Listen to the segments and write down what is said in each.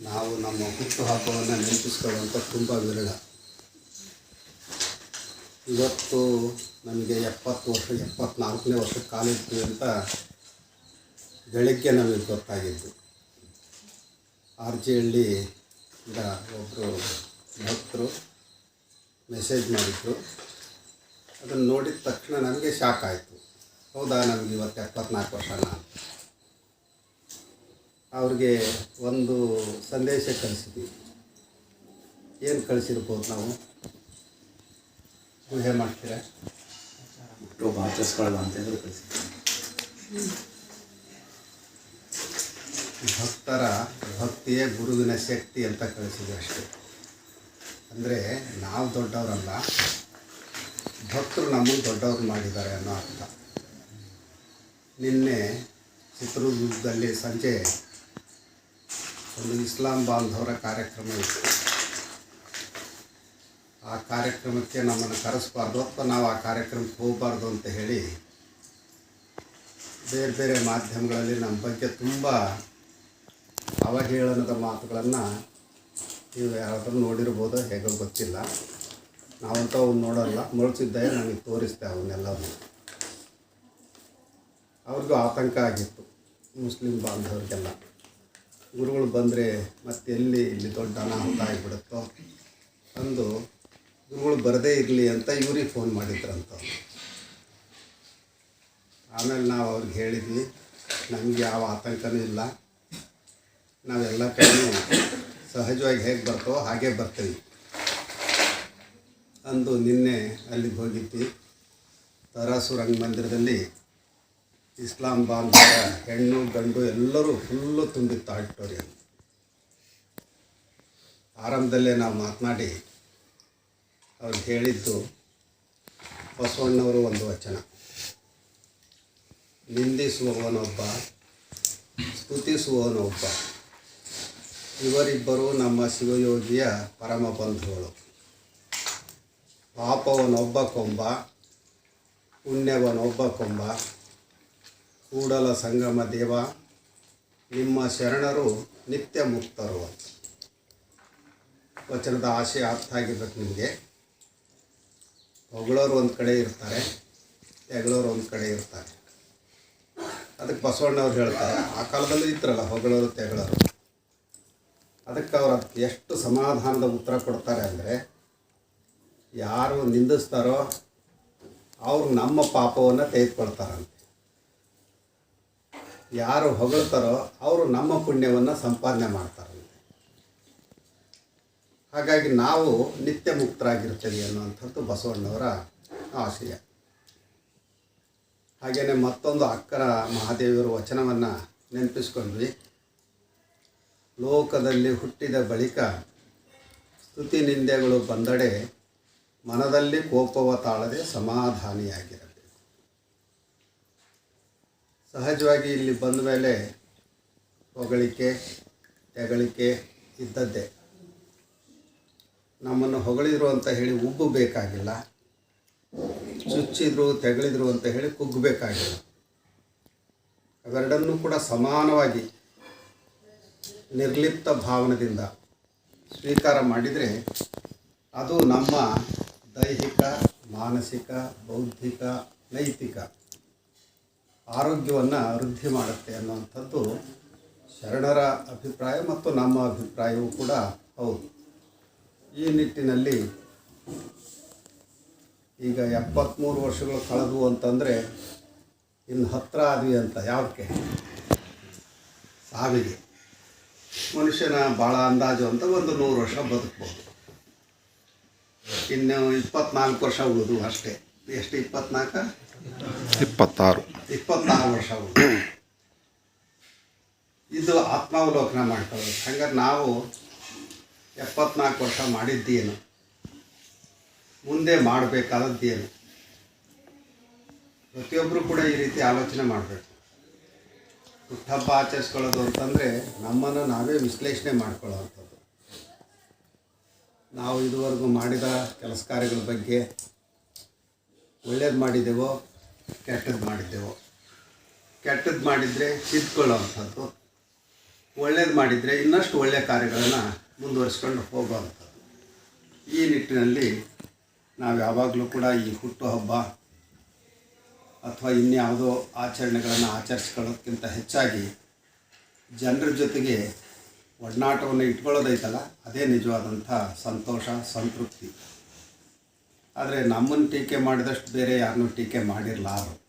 ನಾವು ನಮ್ಮ ಹುಟ್ಟುಹಬ್ಬವನ್ನು ನೆನಪಿಸ್ಕೊಳ್ಳುವಂಥ ತುಂಬ ವಿರಳ. ಇವತ್ತು ನಮಗೆ ಎಪ್ಪತ್ತು ವರ್ಷ, ಎಪ್ಪತ್ನಾಲ್ಕನೇ ವರ್ಷ ಕಾಲಿತ್ತು ಅಂತ ಬೆಳಗ್ಗೆ ನಮಗೆ ಗೊತ್ತಾಗಿದ್ದು. ಆರ್ ಜಿ ಹಳ್ಳಿಯಿಂದ ಒಬ್ಬರು ಭಕ್ತರು ಮೆಸೇಜ್ ಮಾಡಿದ್ರು. ಅದನ್ನು ನೋಡಿದ ತಕ್ಷಣ ನನಗೆ ಶಾಕ್ ಆಯಿತು. ಹೌದಾ ನಮಗೆ ಇವತ್ತು ಎಪ್ಪತ್ನಾಲ್ಕು ವರ್ಷನ ಅವ್ರಿಗೆ ಒಂದು ಸಂದೇಶ ಕಳಿಸಿದ್ವಿ. ಏನು ಕಳಿಸಿರ್ಬೋದು ನಾವು? ಊಹೆ ಮಾಡ್ತೀರಾ? ಹುಟ್ಟುಹಬ್ಬ ಆಚರಿಸ್ಕೊಳ್ಳಲ್ಲ ಅಂತಂದ್ರೆ ಕಳಿಸಿದ್ವಿ. ಭಕ್ತರ ಭಕ್ತಿಯೇ ಗುರುವಿನ ಶಕ್ತಿ ಅಂತ ಕಳಿಸಿದ್ವಿ ಅಷ್ಟೇ. ಅಂದರೆ ನಾವು ದೊಡ್ಡವರಲ್ಲ ಭಕ್ತರು ನಮ್ಮನ್ನು ದೊಡ್ಡವ್ರು ಮಾಡಿದ್ದಾರೆ ಅನ್ನೋ ಅರ್ಥ. ನಿನ್ನೆ ಚಿತ್ರದುರ್ಗದಲ್ಲಿ ಸಂಜೆ ಒಂದು ಇಸ್ಲಾಂ ಬಾಂಧವರ ಕಾರ್ಯಕ್ರಮ ಇತ್ತು. ಆ ಕಾರ್ಯಕ್ರಮಕ್ಕೆ ನಮ್ಮನ್ನು ಕರೆಸಬಾರ್ದು, ಅಥವಾ ನಾವು ಆ ಕಾರ್ಯಕ್ರಮಕ್ಕೆ ಹೋಗಬಾರ್ದು ಅಂತ ಹೇಳಿ ಬೇರೆ ಬೇರೆ ಮಾಧ್ಯಮಗಳಲ್ಲಿ ನಮ್ಮ ಬಗ್ಗೆ ತುಂಬ ಅವಹೇಳನದ ಮಾತುಗಳನ್ನು ನೀವು ಯಾರಾದರೂ ನೋಡಿರ್ಬೋದು ಹೇಗೋ ಗೊತ್ತಿಲ್ಲ. ನಾವಂತೂ ಅವ್ನು ನೋಡೋಲ್ಲ ನೋಡ್ತಿದ್ದೆ ನನಗೆ ತೋರಿಸ್ದೆ ಅವನ್ನೆಲ್ಲವೂ ಅವ್ರಿಗೂ ಆತಂಕ ಆಗಿತ್ತು, ಮುಸ್ಲಿಂ ಬಾಂಧವರಿಗೆಲ್ಲ. ಗುರುಗಳು ಬಂದರೆ ಮತ್ತೆ ಎಲ್ಲಿ ಇಲ್ಲಿ ದೊಡ್ಡ ಅನಾಹುತ ಆಗಿಬಿಡುತ್ತೋ ಅಂದು ಗುರುಗಳು ಬರದೇ ಇರಲಿ ಅಂತ ಇವ್ರಿಗೆ ಫೋನ್ ಮಾಡಿದ್ರಂತ. ಆಮೇಲೆ ನಾವು ಅವ್ರಿಗೆ ಹೇಳಿದ್ವಿ, ನಮಗೆ ಯಾವ ಆತಂಕನೂ ಇಲ್ಲ. ನಾವೆಲ್ಲ ಕಡೆಯೂ ಸಹಜವಾಗಿ ಹೇಗೆ ಬರ್ತೋ ಹಾಗೆ ಬರ್ತೀವಿ. ಅಂದು ನಿನ್ನೆ ಅಲ್ಲಿಗೆ ಹೋಗಿದ್ವಿ. ತರಾಸು ರಂಗಮಂದಿರದಲ್ಲಿ ಇಸ್ಲಾಂ ಬಾಂಧವ ಹೆಣ್ಣು, ಗಂಡು ಎಲ್ಲರೂ ಫುಲ್ಲು ತುಂಬಿತ್ತು ಆಡಿಟೋರಿಯಂ. ಆರಂಭದಲ್ಲೇ ನಾವು ಮಾತನಾಡಿ, ಅವ್ರು ಹೇಳಿದ್ದು ಬಸವಣ್ಣವರು ಒಂದು ವಚನ. ನಿಂದಿಸುವವನೊಬ್ಬ, ಸ್ತುತಿಸುವವನೊಬ್ಬ, ಇವರಿಬ್ಬರು ನಮ್ಮ ಶಿವಯೋಗಿಯ ಪರಮ ಬಂಧುಗಳು. ಪಾಪವನೊಬ್ಬ ಕೊಂಬ, ಪುಣ್ಯವನೊಬ್ಬ ಕೊಂಬ ಕೂಡಲ ಸಂಗಮ ದೇವ, ನಿಮ್ಮ ಶರಣರು ನಿತ್ಯ ಮುಕ್ತರು ಅಂತ. ವಚನದ ಆಶಯ ಅರ್ಥ ಆಗಿರ್ಬೇಕು ನಿಮಗೆ. ಹೊಗಳೋರು ಒಂದು ಕಡೆ ಇರ್ತಾರೆ, ಹೆಗಳೋರು ಒಂದು ಕಡೆ ಇರ್ತಾರೆ. ಅದಕ್ಕೆ ಬಸವಣ್ಣವ್ರು ಹೇಳ್ತಾರೆ, ಆ ಕಾಲದಲ್ಲೂ ಇದ್ರಲ್ಲ ಹೊಗಳೋರು ತೆಗಳೋರು ಅದಕ್ಕೆ ಅವ್ರು ಎಷ್ಟು ಸಮಾಧಾನದ ಉತ್ತರ ಕೊಡ್ತಾರೆ ಅಂದರೆ, ಯಾರು ನಿಂದಿಸ್ತಾರೋ ಅವ್ರು ನಮ್ಮ ಪಾಪವನ್ನು ತೆಗೆದುಕೊಳ್ತಾರಂತೆ. ಯಾರು ಹೊಗಳ್ತಾರೋ ಅವರು ನಮ್ಮ ಪುಣ್ಯವನ್ನು ಸಂಪಾದನೆ ಮಾಡ್ತಾರಂತೆ ಹಾಗಾಗಿ ನಾವು ನಿತ್ಯ ಮುಕ್ತರಾಗಿರ್ತೀವಿ ಅನ್ನುವಂಥದ್ದು ಬಸವಣ್ಣವರ ಆಶಯ. ಹಾಗೆಯೇ ಮತ್ತೊಂದು ಅಕ್ಕರ ಮಹಾದೇವಿಯರ ವಚನವನ್ನು ನೆನಪಿಸ್ಕೊಂಡ್ವಿ. ಲೋಕದಲ್ಲಿ ಹುಟ್ಟಿದ ಬಳಿಕ ಸ್ತುತಿ ನಿಂದೆಗಳು ಬಂದಡೆ ಮನದಲ್ಲಿ ಕೋಪವ ತಾಳದೆ ಸಮಾಧಾನಿಯಾಗಿರಬೇಕು. ಸಹಜವಾಗಿ ಇಲ್ಲಿ ಬಂದ ಮೇಲೆ ಹೊಗಳಿಕೆ, ತೆಗಳಿಕೆ ಇದ್ದದ್ದೇ. ನಮ್ಮನ್ನು ಹೊಗಳಿದ್ರು ಅಂತ ಹೇಳಿ ಉಬ್ಬು ಬೇಕಾಗಿಲ್ಲ. ಚುಚ್ಚಿದ್ರು, ತೆಗಳಿದ್ರು ಅಂತ ಹೇಳಿ ಕುಗ್ಗಬೇಕಾಗಿಲ್ಲ ಅವೆರಡನ್ನೂ ಕೂಡ ಸಮಾನವಾಗಿ ನಿರ್ಲಿಪ್ತ ಭಾವನದಿಂದ ಸ್ವೀಕಾರ ಮಾಡಿದರೆ ಅದು ನಮ್ಮ ದೈಹಿಕ, ಮಾನಸಿಕ, ಬೌದ್ಧಿಕ, ನೈತಿಕ ಆರೋಗ್ಯವನ್ನು ವೃದ್ಧಿ ಮಾಡುತ್ತೆ ಅನ್ನುವಂಥದ್ದು ಶರಣರ ಅಭಿಪ್ರಾಯ ಮತ್ತು ನಮ್ಮ ಅಭಿಪ್ರಾಯವೂ ಕೂಡ ಹೌದು. ಈ ನಿಟ್ಟಿನಲ್ಲಿ ಈಗ ಎಪ್ಪತ್ತ್ಮೂರು ವರ್ಷಗಳು ಕಳೆದು ಅಂತಂದರೆ ಇನ್ನು ಹತ್ತಿರ ಆದ್ವಿ ಅಂತ ಯಾವಕ್ಕೆ ಸಾವಿಗೆ. ಮನುಷ್ಯನ ಭಾಳ ಅಂದಾಜು ಅಂತ ಒಂದು ನೂರು ವರ್ಷ ಬದುಕ್ಬೋದು. ಇನ್ನು ಇಪ್ಪತ್ನಾಲ್ಕು ವರ್ಷ ಉಳಿದು ಅಷ್ಟೇ. ಎಷ್ಟು ಇಪ್ಪತ್ನಾಲ್ಕು? ಇಪ್ಪತ್ತಾರು. ಇಪ್ಪತ್ತಾರು ವರ್ಷ ಇದು ಆತ್ಮಾವಲೋಕನ ಮಾಡ್ತಾರೆ ಹಂಗಾರೆ ನಾವು ಎಪ್ಪತ್ನಾಲ್ಕು ವರ್ಷ ಮಾಡಿದ್ದೇನು. ಮುಂದೆ ಮಾಡಬೇಕಾದದ್ದೇನು. ಪ್ರತಿಯೊಬ್ಬರು ಕೂಡ ಈ ರೀತಿ ಆಲೋಚನೆ ಮಾಡಬೇಕು. ಹುಟ್ಟಹಬ್ಬ ಆಚರಿಸ್ಕೊಳ್ಳೋದು ಅಂತಂದರೆ ನಮ್ಮನ್ನು ನಾವೇ ವಿಶ್ಲೇಷಣೆ ಮಾಡ್ಕೊಳ್ಳೋವಂಥದ್ದು. ನಾವು ಇದುವರೆಗೂ ಮಾಡಿದ ಕೆಲಸ ಕಾರ್ಯಗಳ ಬಗ್ಗೆ ಒಳ್ಳೇದು ಮಾಡಿದ್ದೇವೋ ಕೆಟ್ಟದ್ದು ಮಾಡಿದ್ದೆವು. ಕೆಟ್ಟದ್ದು ಮಾಡಿದರೆ ತಿದ್ಕೊಳ್ಳೋವಂಥದ್ದು ಒಳ್ಳೇದು ಮಾಡಿದರೆ ಇನ್ನಷ್ಟು ಒಳ್ಳೆಯ ಕಾರ್ಯಗಳನ್ನು ಮುಂದುವರಿಸ್ಕೊಂಡು ಹೋಗುವಂಥದ್ದು. ಈ ನಿಟ್ಟಿನಲ್ಲಿ ನಾವು ಯಾವಾಗಲೂ ಕೂಡ ಈ ಹುಟ್ಟುಹಬ್ಬ ಅಥವಾ ಇನ್ಯಾವುದೋ ಆಚರಣೆಗಳನ್ನು ಆಚರಿಸ್ಕೊಳ್ಳೋದಕ್ಕಿಂತ ಹೆಚ್ಚಾಗಿ ಜನರ ಜೊತೆಗೆ ಒಡನಾಟವನ್ನು ಇಟ್ಕೊಳ್ಳೋದೈತಲ್ಲ, ಅದೇ ನಿಜವಾದಂಥ ಸಂತೋಷ, ಸಂತೃಪ್ತಿ. ಆದರೆ ನಮ್ಮನ್ನು ಟೀಕೆ ಮಾಡಿದಷ್ಟು ಬೇರೆ ಯಾರನ್ನೂ ಟೀಕೆ ಮಾಡಿರಲಾರು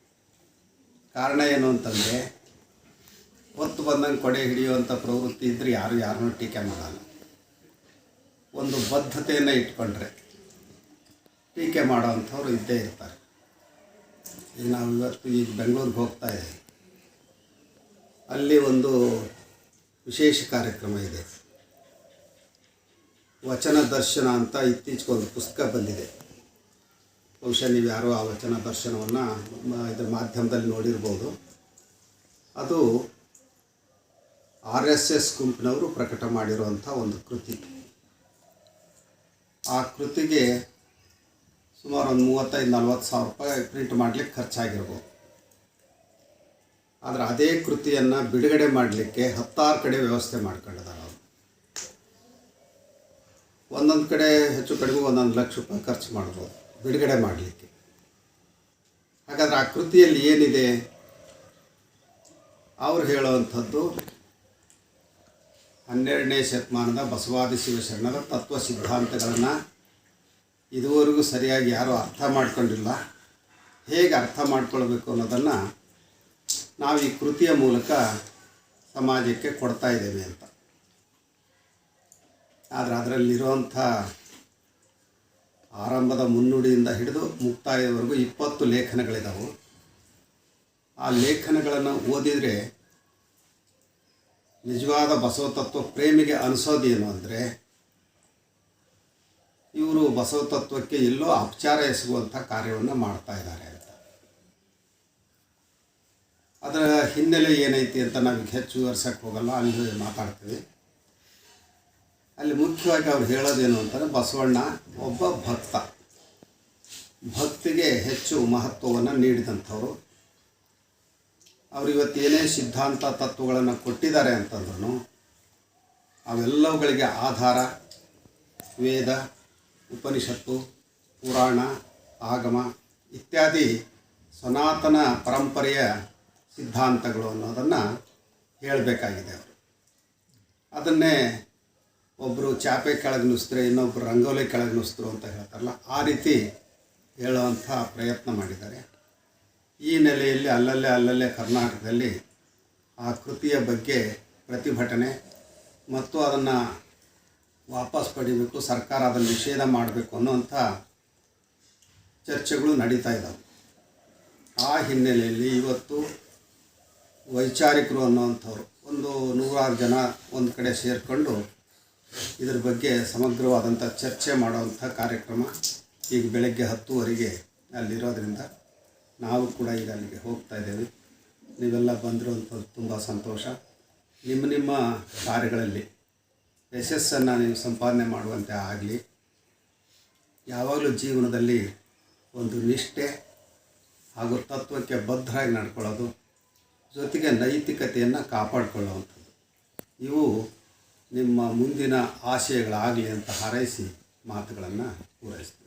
ಕಾರಣ ಏನು ಅಂತಂದರೆ, ಹೊತ್ತು ಬಂದಂಗೆ ಕೊಡೆ ಹಿಡಿಯುವಂಥ ಪ್ರವೃತ್ತಿ ಇದ್ದರೆ ಯಾರು ಯಾರನ್ನೂ ಟೀಕೆ ಮಾಡಲ್ಲ. ಒಂದು ಬದ್ಧತೆಯನ್ನು ಇಟ್ಕೊಂಡ್ರೆ ಟೀಕೆ ಮಾಡೋವಂಥವ್ರು ಇದ್ದೇ ಇರ್ತಾರೆ. ಈಗ ನಾವು ಇವತ್ತು ಈಗ ಬೆಂಗಳೂರಿಗೆ ಹೋಗ್ತಾ ಇದ್ದೀವಿ. ಅಲ್ಲಿ ಒಂದು ವಿಶೇಷ ಕಾರ್ಯಕ್ರಮ ಇದೆ. ವಚನ ದರ್ಶನ ಅಂತ ಇತ್ತೀಚೆಗೆ ಒಂದು ಪುಸ್ತಕ ಬಂದಿದೆ. ಬಹುಶಃ ನೀವು ಯಾರೋ ಆ ವಚನ ದರ್ಶನವನ್ನು ಇದರ ಮಾಧ್ಯಮದಲ್ಲಿ ನೋಡಿರ್ಬೋದು. ಅದು ಆರ್ ಎಸ್ ಎಸ್ ಗುಂಪಿನವರು ಪ್ರಕಟ ಮಾಡಿರುವಂಥ ಒಂದು ಕೃತಿ. ಆ ಕೃತಿಗೆ ಸುಮಾರು ಒಂದು ಮೂವತ್ತೈದು, ನಲ್ವತ್ತು ಸಾವಿರ ರೂಪಾಯಿ ಪ್ರಿಂಟ್ ಮಾಡಲಿಕ್ಕೆ ಖರ್ಚಾಗಿರ್ಬೋದು. ಆದರೆ ಅದೇ ಕೃತಿಯನ್ನು ಬಿಡುಗಡೆ ಮಾಡಲಿಕ್ಕೆ ಹತ್ತಾರು ಕಡೆ ವ್ಯವಸ್ಥೆ ಮಾಡ್ಕೊಂಡಿದ್ದಾರೆ ಅವರು. ಒಂದೊಂದು ಕಡೆ ಹೆಚ್ಚು ಕಡಿಮೆ ಒಂದೊಂದು ಲಕ್ಷ ರೂಪಾಯಿ ಖರ್ಚು ಮಾಡ್ಬೋದು. ಬಿಡುಗಡೆ ಮಾಡಲಿಕ್ಕೆ. ಹಾಗಾದರೆ ಆ ಕೃತಿಯಲ್ಲಿ ಏನಿದೆ? ಅವರು ಹೇಳುವಂಥದ್ದು, ಹನ್ನೆರಡನೇ ಶತಮಾನದ ಬಸವಾದಿ ಶಿವಶರಣರ ತತ್ವ ಸಿದ್ಧಾಂತಗಳನ್ನು ಇದುವರೆಗೂ ಸರಿಯಾಗಿ ಯಾರೂ ಅರ್ಥ ಮಾಡ್ಕೊಂಡಿಲ್ಲ. ಹೇಗೆ ಅರ್ಥ ಮಾಡ್ಕೊಳ್ಬೇಕು ಅನ್ನೋದನ್ನು ನಾವು ಈ ಕೃತಿಯ ಮೂಲಕ ಸಮಾಜಕ್ಕೆ ಕೊಡ್ತಾ ಇದ್ದೇವೆ ಅಂತ. ಆದರೆ ಅದರಲ್ಲಿರುವಂಥ ಆರಂಭದ ಮುನ್ನುಡಿಯಿಂದ ಹಿಡಿದು ಮುಕ್ತಾಯದವರೆಗೂ ಇಪ್ಪತ್ತು ಲೇಖನಗಳಿದ್ದಾವೆ ಆ ಲೇಖನಗಳನ್ನು ಓದಿದರೆ ನಿಜವಾದ ಬಸವ ತತ್ವ ಪ್ರೇಮಿಗೆ ಅನಿಸೋದೇನು ಅಂದರೆ, ಇವರು ಬಸವ ತತ್ವಕ್ಕೆ ಎಲ್ಲೋ ಅಪಚಾರ ಎಸಗುವಂಥ ಕಾರ್ಯವನ್ನು ಮಾಡ್ತಾ ಇದ್ದಾರೆ ಅಂತ. ಅದರ ಹಿನ್ನೆಲೆ ಏನೈತಿ ಅಂತ ನಮಗೆ ಹೆಚ್ಚು ವಿವರಿಸೋಕ್ಕೆ ಹೋಗಲ್ಲ, ಅಲ್ಲಿ ಮಾತಾಡ್ತೀವಿ. ಅಲ್ಲಿ ಮುಖ್ಯವಾಗಿ ಅವ್ರು ಹೇಳೋದೇನು ಅಂತಂದರೆ ಬಸವಣ್ಣ ಒಬ್ಬ ಭಕ್ತ. ಭಕ್ತಿಗೆ ಹೆಚ್ಚು ಮಹತ್ವವನ್ನು ನೀಡಿದಂಥವ್ರು. ಅವ್ರು ಇವತ್ತು ಏನೇ ಸಿದ್ಧಾಂತ ತತ್ವಗಳನ್ನು ಕೊಟ್ಟಿದ್ದಾರೆ ಅಂತಂದ್ರೂ ಅವೆಲ್ಲವುಗಳಿಗೆ ಆಧಾರ, ವೇದ, ಉಪನಿಷತ್ತು, ಪುರಾಣ, ಆಗಮ ಇತ್ಯಾದಿ ಸನಾತನ ಪರಂಪರೆಯ ಸಿದ್ಧಾಂತಗಳು ಅನ್ನೋದನ್ನು ಹೇಳಬೇಕಾಗಿದೆ ಅವರು. ಅದನ್ನೇ ಒಬ್ಬರು ಚಾಪೆ ಕೆಳಗೆ ನುಸಿದ್ರೆ ಇನ್ನೊಬ್ಬರು ರಂಗೋಲಿ ಕೆಳಗೆ ನುಸಿದ್ರು ಅಂತ ಹೇಳ್ತಾರಲ್ಲ, ಆ ರೀತಿ ಹೇಳುವಂಥ ಪ್ರಯತ್ನ ಮಾಡಿದ್ದಾರೆ. ಈ ನೆಲೆಯಲ್ಲಿ ಅಲ್ಲಲ್ಲೇ ಅಲ್ಲಲ್ಲೇ ಕರ್ನಾಟಕದಲ್ಲಿ ಆ ಕೃತಿಯ ಬಗ್ಗೆ ಪ್ರತಿಭಟನೆ ಮತ್ತು ಅದನ್ನು ವಾಪಸ್ ಪಡಿಬೇಕು, ಸರ್ಕಾರ ಅದನ್ನು ನಿಷೇಧ ಮಾಡಬೇಕು ಅನ್ನುವಂಥ ಚರ್ಚೆಗಳು ನಡೀತಾ ಇದ್ದಾವೆ. ಆ ಹಿನ್ನೆಲೆಯಲ್ಲಿ ಇವತ್ತು ವೈಚಾರಿಕರು ಅನ್ನುವಂಥವ್ರು ಒಂದು ನೂರಾರು ಜನ ಒಂದು ಕಡೆ ಸೇರಿಕೊಂಡು ಇದ್ರ ಬಗ್ಗೆ ಸಮಗ್ರವಾದಂಥ ಚರ್ಚೆ ಮಾಡುವಂಥ ಕಾರ್ಯಕ್ರಮ ಈಗ ಬೆಳಗ್ಗೆ ಹತ್ತುವರೆಗೆ ಅಲ್ಲಿರೋದ್ರಿಂದ ನಾವು ಕೂಡ ಈಗ ಅಲ್ಲಿಗೆ ಹೋಗ್ತಾ ಇದ್ದೇವೆ. ನೀವೆಲ್ಲ ಬಂದಿರುವಂಥದ್ದು ತುಂಬ ಸಂತೋಷ. ನಿಮ್ಮ ನಿಮ್ಮ ಕಾರ್ಯಗಳಲ್ಲಿ ಯಶಸ್ಸನ್ನು ನೀವು ಸಂಪಾದನೆ ಮಾಡುವಂತೆ ಆಗಲಿ, ಯಾವಾಗಲೂ ಜೀವನದಲ್ಲಿ ಒಂದು ನಿಷ್ಠೆ ಹಾಗೂ ತತ್ವಕ್ಕೆ ಬದ್ಧರಾಗಿ ನಡ್ಕೊಳ್ಳೋದು, ಜೊತೆಗೆ ನೈತಿಕತೆಯನ್ನು ಕಾಪಾಡಿಕೊಳ್ಳುವಂಥದ್ದು. ಇವು ನಿಮ್ಮ ಮುಂದಿನ ಆಶಯಗಳಾಗಲಿ ಅಂತ ಹಾರೈಸಿ ಮಾತುಗಳನ್ನು ಪೂರೈಸ್ತೀನಿ.